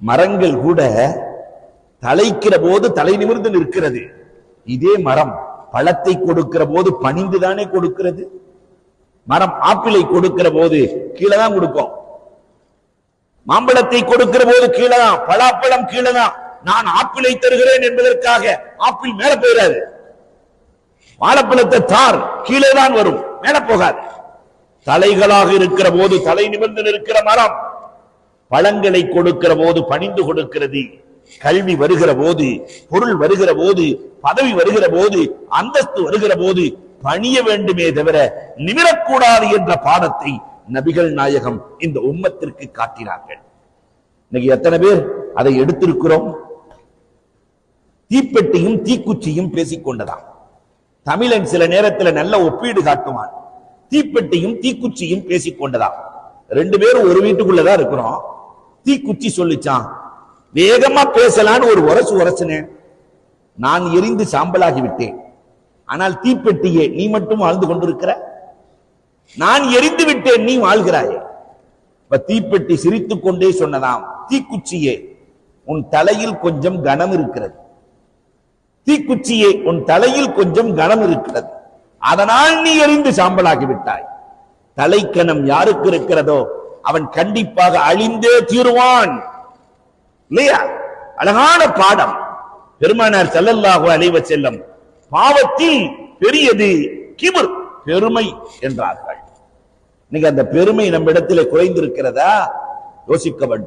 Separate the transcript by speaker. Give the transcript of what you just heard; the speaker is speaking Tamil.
Speaker 1: மரங்கள் கூட தலைக்கிற போது தலை நிமிர்ந்து நிற்கிறது. இதே மரம் பழத்தை கொடுக்கிற போது பணிந்துதானே கொடுக்கிறது? மரம் ஆப்பிளை கொடுக்கிற போது கீழே தான் கொடுக்கும். மாம்பழத்தை கொடுக்கிற போது கீழே தான் பலாப்பழம் கீழே தான் நான் ஆப்பிளை தருகிறேன் என்பதற்காக ஆப்பிள் மேல போயிடாது வாழைப்பழத்தை தார் கீழே தான் வரும் மேல போகாது. தலைகளாக இருக்கிற போது தலை நிமிர்ந்து நிற்கிற மரம் பழங்களை கொடுக்கிற போது பணிந்து கொடுக்கிறது கல்வி வருகிற போது பொருள் வருகிற போது பதவி வருகிற போது அந்தஸ்து வருகிற போது பணிய வேண்டுமே தவிர நிமிரக்கூடாது என்ற பாடத்தை நபிகள் நாயகம் இந்த உம்மத்திற்கு காட்டினார்கள். இன்னைக்கு எத்தனை பேர் அதை எடுத்திருக்கிறோம்? தீப்பெட்டியும் தீக்குச்சியும் பேசிக் கொண்டதாம் தமிழன் சில நேரத்துல நல்ல ஒப்பீடு காட்டுவான். தீப்பெட்டியும் தீக்குச்சியும் பேசிக்கொண்டதாம். ரெண்டு பேரும் ஒரு வீட்டுக்குள்ளதான் இருக்கிறோம். தீக்குச்சி சொல்லிச்சான் வேகமா பேசலான்னு ஒரு உரசு உரசுனேன். நான் எரிந்து சாம்பலாகி விட்டேன். ஆனால் தீப்பெட்டியே நீ மட்டும் வாழ்ந்து கொண்டிருக்கிற? நான் எரிந்து விட்டேன் நீ வாழ்கிறாயே. இப்ப தீப்பெட்டி சிரித்துக் கொண்டே சொன்னதாம் தீக்குச்சியே உன் தலையில் கொஞ்சம் கனம் இருக்கிறது. தீக்குச்சியே உன் தலையில் கொஞ்சம் கனம் இருக்கிறது. அதனால் நீ எரிந்து சாம்பலாகி விட்டாய். தலைக்கணம் யாருக்கு இருக்கிறதோ அவன் கண்டிப்பாக அழிந்தே தீருவான். இல்லையா? அழகான பாடம். பெருமானார் ஸல்லல்லாஹு அலைவ செல்லம் பாவத்தில் பெரியது கிபர் பெருமை என்றார்கள். நீங்க அந்த பெருமை நம்மிடத்தில் குறைந்திருக்கிறதா? யோசிக்க வேண்டும்.